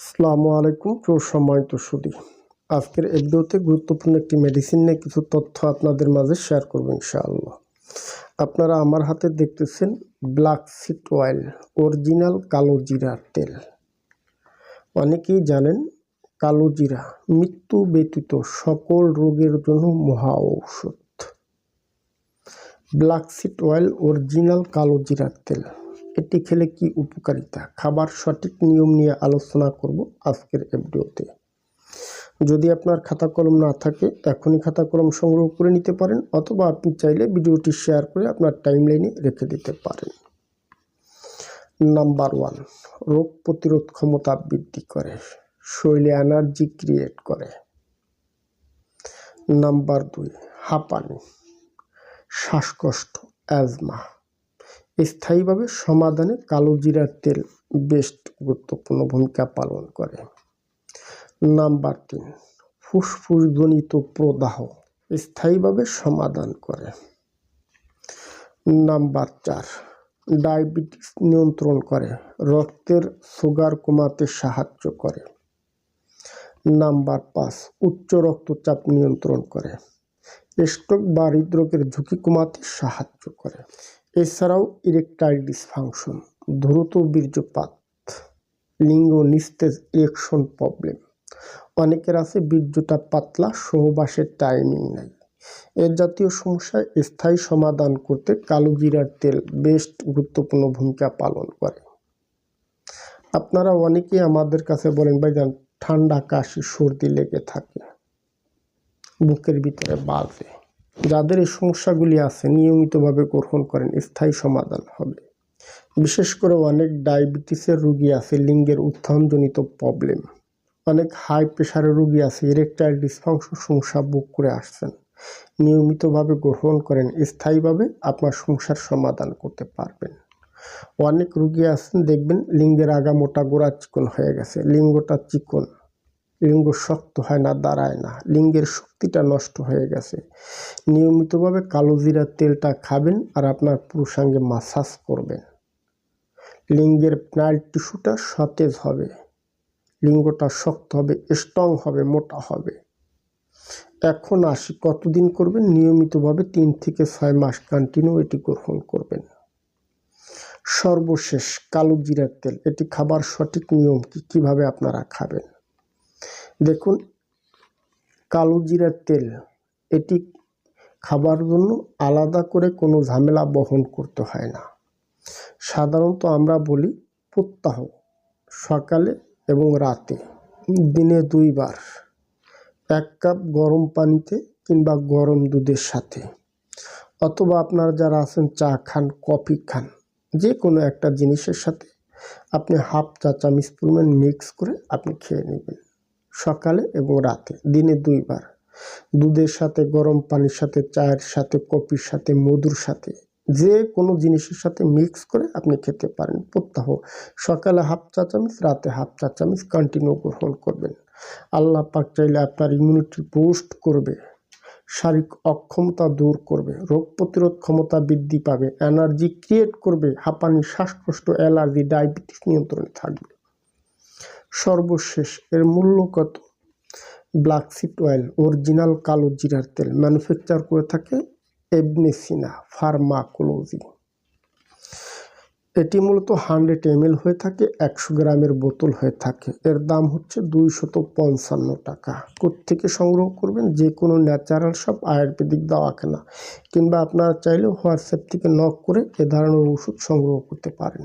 আসসালামু আলাইকুম, প্রসম্মানিত সুদী। আজকের এই গুরুত্বপূর্ণ একটি মেডিসিন নিয়ে কিছু তথ্য আপনাদের মাঝে শেয়ার করব ইনশাআল্লাহ। আপনারা আমার হাতে দেখতেছেন ব্ল্যাক সিট অয়েল অরিজিনাল কালো জিরা তেল। অনেকেই জানেন কালো জিরা মৃত্যু ব্যতীত সকল রোগের জন্য মহা ঔষধ। ব্ল্যাক সিট অয়েল অরিজিনাল কালো জিরার তেল। এটি খেলে কি উপকারিতা? খাবার সঠিক নিয়ম নিয়ে আলোচনা করব আজকের এই ভিডিওতে যদি আপনার খাতা কলম না থাকে, এখনই খাতা কলম সংগ্রহ করে নিতে পারেন অথবা আপনি চাইলে ভিডিওটি শেয়ার করে আপনার টাইমলাইনে রেখে দিতে পারেন। নাম্বার ওয়ান, রোগ প্রতিরোধ ক্ষমতা বৃদ্ধি করে শরীরে এনার্জি ক্রিয়েট করে। নাম্বার দুই, হাঁপানি, শ্বাসকষ্ট, অ্যাজমা। স্থায়ীভাবে সমাধানে কালো জিরার তেল বেস্ট গুরুত্বপূর্ণ ভূমিকা পালন করে। নাম্বার তিন, ফুসফুসজনিত প্রদাহ স্থায়ীভাবে সমাধান করে। নাম্বার চার, ডায়াবেটিস নিয়ন্ত্রণ করে, রক্তের সুগার কমাতে সাহায্য করে। নাম্বার পাঁচ, উচ্চ রক্তচাপ নিয়ন্ত্রণ করে। স্ট্রোক বা হৃদরোগের ঝুঁকি কমাতে সাহায্য করে। এছাড়াও ইরেকটাইল ডিসফাংশন দ্রুত বীর্যপাত, লিঙ্গ নিস্তেজ ইরেকশন প্রবলেম অনেকের আছে বীর্যটা পাতলা, সহবাসের টাইমিং নাই। এর জাতীয় সমস্যায় স্থায়ী সমাধান করতে কালো জিরার তেল বেস্ট গুরুত্বপূর্ণ ভূমিকা পালন করে। আপনারা অনেকেই আমাদের কাছে বলেন, ভাইজান, ঠান্ডা কাশি, সর্দি লেগে থাকে, বুকের ভিতরে বাজে যাদের এই সমস্যাগুলি আছে, নিয়মিতভাবে গ্রহণ করেন, স্থায়ী সমাধান হবে। বিশেষ করে অনেক ডায়াবেটিসের রুগী আছে, লিঙ্গের উত্থানজনিত প্রবলেম। অনেক হাই প্রেশারের রুগী আছে, ইরেকটাইল ডিসফাংশন সমস্যা বুক করে আসছেন। নিয়মিতভাবে গ্রহণ করেন, স্থায়ীভাবে আপনার সমস্যার সমাধান করতে পারবেন। অনেক রুগী আছেন, দেখবেন লিঙ্গের আগা মোটা গোড়া চিকন হয়ে গেছে, লিঙ্গটা চিকন। লিঙ্গ শক্ত হয় না, দাঁড়ায় না। লিঙ্গের শক্তিটা নষ্ট হয়ে গেছে। নিয়মিতভাবে কালো জিরার তেলটা খাবেন আর আপনার পুরুষাঙ্গে মাসাজ করবেন। লিঙ্গের প্নাল টিস্যুটা সতেজ হবে। লিঙ্গটা শক্ত হবে স্ট্রং হবে, মোটা হবে। এখন আসি কতদিন করবেন? নিয়মিতভাবে তিন থেকে ছয় মাস কন্টিনিউ এটি গ্রহণ করবেন। সর্বশেষ কালো জিরার তেল, এটি খাবার সঠিক নিয়ম কি? কীভাবে আপনারা খাবেন? দেখুন, কালো জিরার তেল। এটি খাবার জন্য আলাদা করে কোনো ঝামেলা বহন করতে হয় না। সাধারণত আমরা বলি প্রত্যাহ, সকালে এবং রাতে, দিনে দুইবার। এক কাপ গরম পানিতে কিংবা গরম দুধের সাথে। অথবা আপনারা যারা আছেন, চা খান, কফি খান যে কোনো একটা জিনিসের সাথে আপনি হাফ চা চামচ পরিমাণ মিক্স করে আপনি খেয়ে নেবেন। সকালে এবং রাতে, দিনে দুইবার। দুধের সাথে, গরম পানির সাথে, চায়ের সাথে, কফির সাথে, মধুর সাথে। যে কোনো জিনিসের সাথে মিক্স করে আপনি খেতে পারেন। প্রত্যাহ সকালে হাফ চা চামচ, রাতে হাফ চা চামচ কন্টিনিউ গ্রহণ করবেন। আল্লাহ পাক চাইলে আপনার ইমিউনিটি বুস্ট করবে। শারীরিক অক্ষমতা দূর করবে। রোগ প্রতিরোধ ক্ষমতা বৃদ্ধি পাবে। এনার্জি ক্রিয়েট করবে। হাঁপানি, শ্বাসকষ্ট, অ্যালার্জি ডায়াবেটিস নিয়ন্ত্রণে থাকবে। সর্বশেষ এর মূল্য কত? ব্ল্যাক সিট অয়েল, অরিজিনাল কালো জিরার তেল, ম্যানুফ্যাকচার করে থাকে এবনেসিনা ফার্মাকোলজি। এটি মূলত হান্ড্রেড এম হয়ে থাকে, একশো গ্রামের বোতল হয়ে থাকে। এর দাম হচ্ছে দুইশত পঞ্চান্ন টাকা। থেকে সংগ্রহ করবেন? যে কোনো ন্যাচারাল সব, আয়ুর্বেদিক দাওয়াখানা, কিংবা আপনারা চাইলেও হোয়াটসঅ্যাপ থেকে নক করে এ ধরনের ওষুধ সংগ্রহ করতে পারেন।